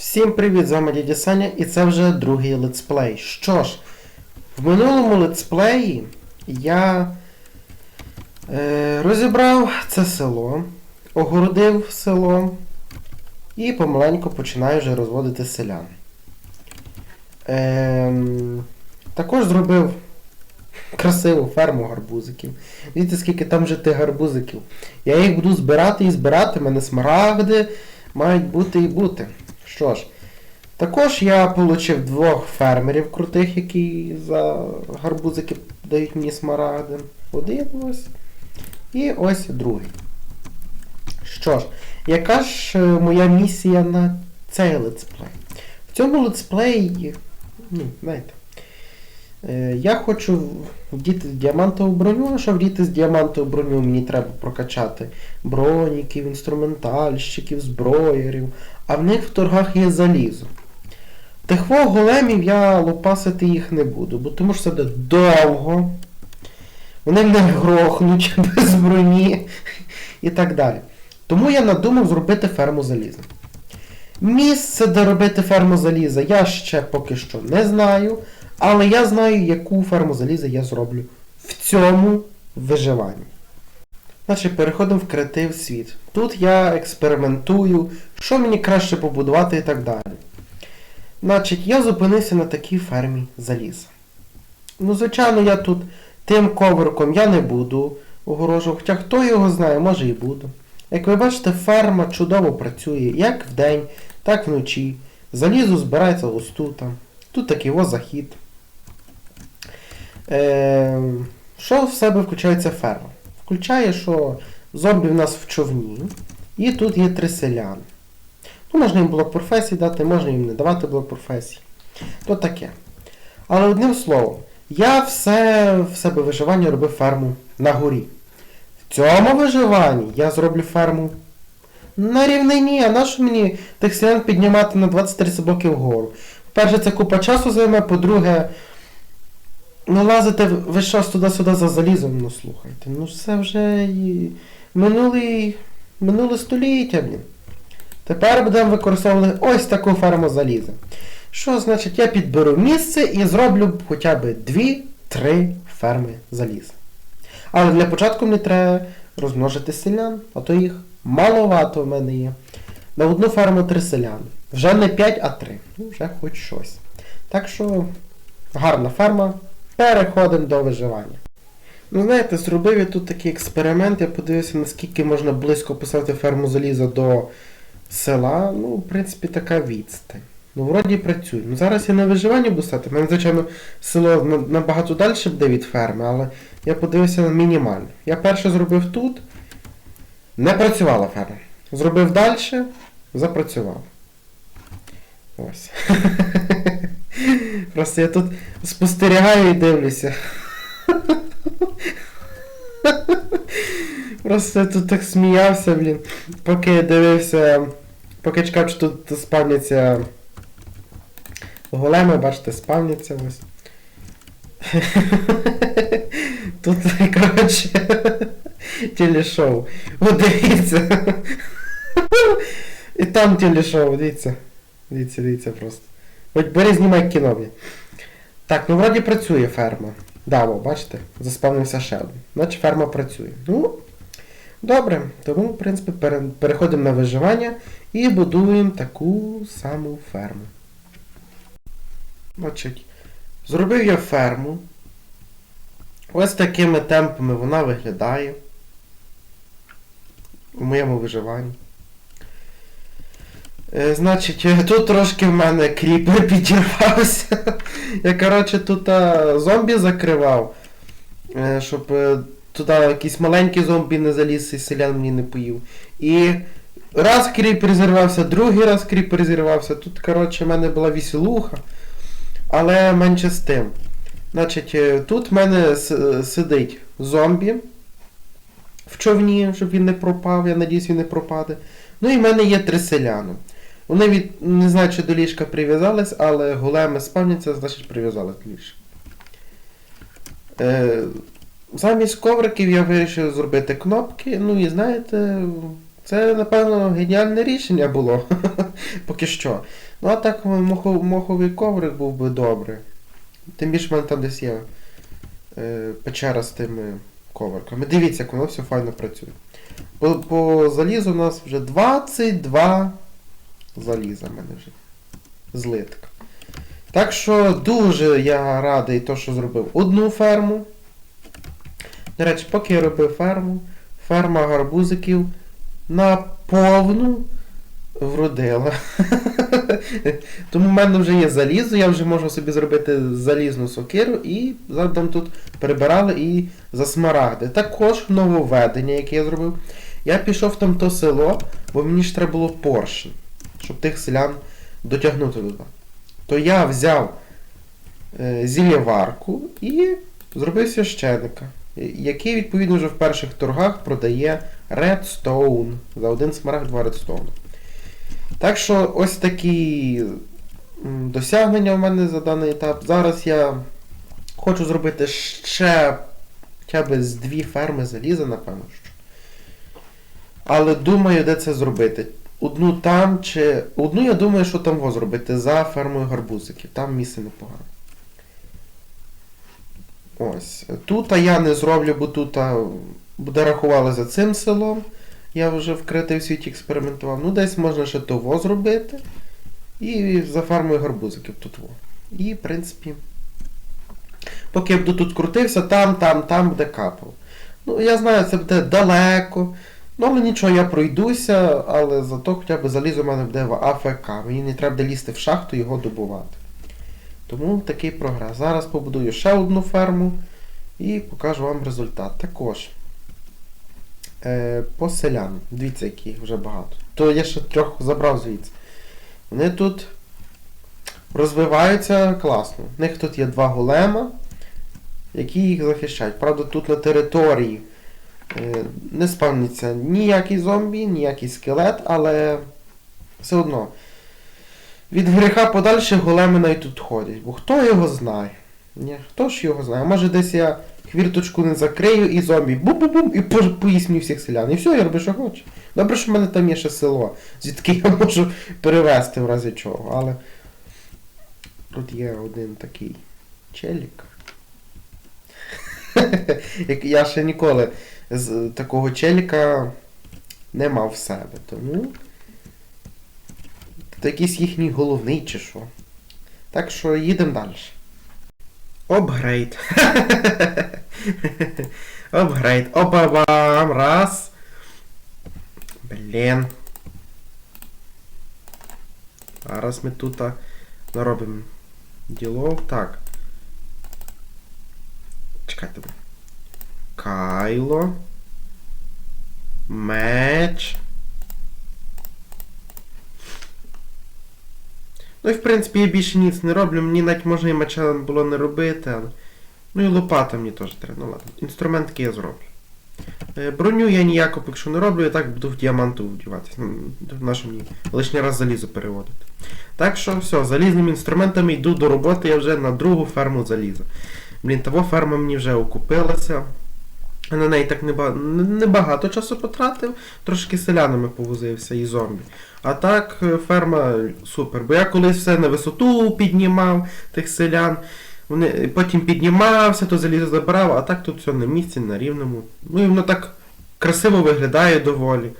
Всім привіт, з вами дядя Саня, і це вже другий летсплей. Що ж, в минулому летсплеї я е, розібрав це село, огородив село і помаленьку починаю вже розводити селян. Ем, також зробив красиву ферму гарбузиків. Дивіться, скільки там вже тих гарбузиків. Я їх буду збирати і збирати, в мене смарагди мають бути і бути. Що ж, також я отримав двох фермерів крутих, які за гарбузики дають мені смарагди. Один ось. І ось другий. Що ж, яка ж е, моя місія на цей летсплей? В цьому летсплеї, ну, знаєте, я хочу вдіти діамантову броню, а щоб вдіти з діамантову броню, мені треба прокачати броніків, інструментальщиків, зброєрів, а в них в торгах є залізо. Тих во големів я лопасити їх не буду, бо тому що це буде довго. Вони мене грохнуть без броні і так далі. Тому я надумав зробити ферму заліза. Місце, де робити ферму заліза, я ще поки що не знаю, але я знаю, яку ферму заліза я зроблю в цьому виживанні. Значить, переходимо в креатив світ. Тут я експериментую, що мені краще побудувати і так далі. Значить, я зупинився на такій фермі заліза. Ну, звичайно, я тут тим коверком я не буду огорожувати, хоча хто його знає, може і буду. Як ви бачите, ферма чудово працює як вдень, так вночі. Залізо збирається ось тут. Тут такий ось захід. Е, що в себе включається ферма? Включає, що зомбі в нас в човні, і тут є три селяни. Ну, можна їм блок професій дати, можна їм не давати блок професій. То таке. Але одним словом, я все в себе виживання робив ферму на горі. В цьому виживанні я зроблю ферму на рівнині, а нащо мені тих селян піднімати на 23 собаки вгору? По-перше, це купа часу займе, по-друге, лазити весь час туди-сюди за залізом, ну слухайте, ну це вже і минулий, минуле століття, блін. Тепер будемо використовувати ось таку ферму заліза. Що значить, я підберу місце і зроблю хоча б 2-3 ферми заліза. Але для початку мені треба розмножити селян, а то їх маловато в мене є. На одну ферму 3 селяни. Вже не 5, а 3. Ну, вже хоч щось. Так що гарна ферма. Переходимо до виживання. Ну, знаєте, зробив я тут такий експеримент, я подивився, наскільки можна близько поставити ферму заліза до села. Ну, в принципі, така відстань. Ну, вроді працює. Ну, зараз я на виживанні буду стати. Мене, звичайно, село набагато далі буде від ферми, але я подивився на мінімально. Я перше зробив тут. Не працювала ферма. Зробив далі, запрацював. Ось. Просто я тут спостерігаю і дивлюся. Просто я тут так сміявся, блін. Поки дивився. Поки чекав, що тут спавняться големи, бачите, спавняться ось. Тут, коротше, телешоу. О, дивіться. І там телешоу, дивіться. Дивіться, дивіться просто. Хоч бери, знімай кіно, блін. Так, ну вроді працює ферма. Да, о, бачите, заспавнився ще один. Значить ферма працює. Ну, добре. Тому, в принципі, переходимо на виживання і будуємо таку саму ферму. Значить, зробив я ферму. Ось такими темпами вона виглядає. У моєму виживанні. Е, Значить, е, тут трошки в мене кріпер підірвався. Я, коротше, тут а, зомбі закривав, е, щоб е, туди якийсь маленький зомбі не заліз і селян мені не поїв. І раз кріпер зірвався, другий раз кріпер зірвався. Тут, коротше, в мене була веселуха. Але менше з тим. Значить, е, тут в мене сидить зомбі в човні, щоб він не пропав, я надіюсь, він не пропаде. Ну і в мене є три селяни. Вони від не знаю, чи до ліжка прив'язались, але големи спавняться, значить прив'язали до ліжка. Е, замість ковриків я вирішив зробити кнопки. Ну і знаєте, Це, напевно, геніальне рішення було. Поки що. Ну а так мохо- моховий коврик був би добре. Тим більше в мене там десь є е, печера з тими ковриками. Дивіться, як воно все файно працює. По, по залізу у нас вже 22 заліза в мене вже. Злитка. Так що дуже я радий, то, що зробив одну ферму. До речі, поки я робив ферму, ферма гарбузиків на повну вродила. Тому в мене вже є залізо, я вже можу собі зробити залізну сокиру і зараз там тут перебирали і за смарагди. Також нововведення, яке я зробив. Я пішов там то село, бо мені ж треба було поршень, щоб тих селян дотягнути туди. То я взяв е, зілєварку і зробив священика, який, відповідно, вже в перших торгах продає Redstone. За один смарагд два Redstone. Так що ось такі досягнення в мене за даний етап. Зараз я хочу зробити ще хоча б з дві ферми заліза, напевно. що. Але думаю, де це зробити. Одну там чи. Одну я думаю, що там во зробити за фермою гарбузиків. Там місце непогано. Ось. Тут я не зроблю, бо тут буде рахували за цим селом. Я вже вкритий в світі експериментував. Ну, десь можна ще того зробити. І за фармою гарбузиків тут во. І, в принципі. Поки я буду тут крутився, там, там, там буде капало. Ну, я знаю, це буде далеко. Ну, але нічого, я пройдуся, але зато хоча б залізо в мене буде в АФК. Мені не треба лізти в шахту його добувати. Тому такий прогрес. Зараз побудую ще одну ферму і покажу вам результат. Також. Е, по селянам. Дивіться, які вже багато. То я ще трьох забрав звідси. Вони тут розвиваються класно. У них тут є два голема, які їх захищають. Правда, тут на території не спавниться ніякий зомбі, ніякий скелет, але все одно. Від гріха подальше големи навіть тут ходять. Бо хто його знає? Ні, хто ж його знає? Може десь я хвірточку не закрию і зомбі бум-бум-бум і по- поїсть мені всіх селян. І все, я роблю, що хочу. Добре, що в мене там є ще село, звідки я можу перевезти в разі чого. Але тут є один такий челік. Я ще ніколи з такого челіка не мав в себе. Тому. Це якийсь їхній головний чи що. Так що їдемо далі. Обгрейд. Обгрейд. Опа-бам. Раз. Блін. Зараз ми тут наробимо діло. Так. Кайло. Меч. Ну і в принципі я більше ніц не роблю, мені навіть можна і меча було не робити, але. Ну і лопата мені теж треба. Ну ладно, інструментки я зроблю. Е, Броню я ніяко поки що не роблю, я так буду в діаманту вдіватися. Ну, На що мені лишній раз залізо переводити. Так що все, залізними інструментами йду до роботи, я вже на другу ферму заліза. Блін, того ферма мені вже окупилася. На неї так небагато часу потратив, трошки селянами повозився і зомбі. А так, е, ферма супер. Бо я колись все на висоту піднімав тих селян. Вони, потім піднімався, то залізо забирав, а так тут все на місці, на рівному. Ну і воно так красиво виглядає доволі.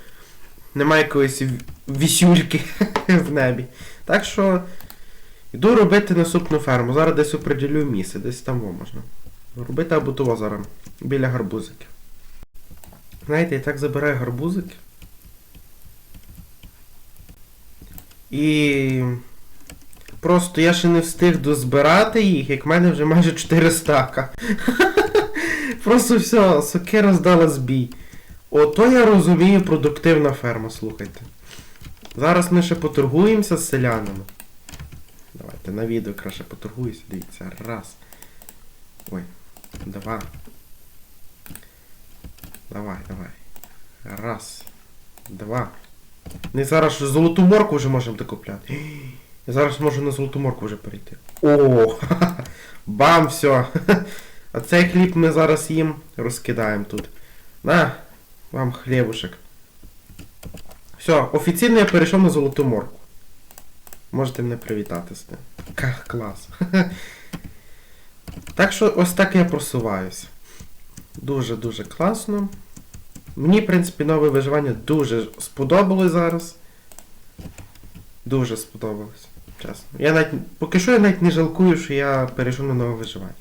Немає якоїсь вісюльки в небі. Так що йду робити наступну ферму. Зараз десь оприділю місце, десь там можна. Робити або того зараз, біля гарбузиків. Знаєте, я так забираю гарбузики. І просто я ще не встиг дозбирати їх, як в мене вже майже 4 стака. Просто все, сокира здала збій. Ото я розумію продуктивна ферма, слухайте. Зараз ми ще поторгуємося з селянами. Давайте на відео краще поторгуюся, дивіться. Раз. Ой. Два. Давай, давай. Раз. Два. Ми зараз золоту морку вже можемо докупляти. Я зараз можу на золоту морку вже перейти. О! Бам, все. А цей хліб ми зараз їм розкидаємо тут. На, вам хлібушек. Все, офіційно я перейшов на золоту морку. Можете мене привітати з. Ка, клас. Так що ось так я просуваюся. Дуже-дуже класно. Мені, в принципі, нове виживання дуже сподобалось зараз. Дуже сподобалось, чесно. Я навіть, поки що я навіть не жалкую, що я перейшов на нове виживання.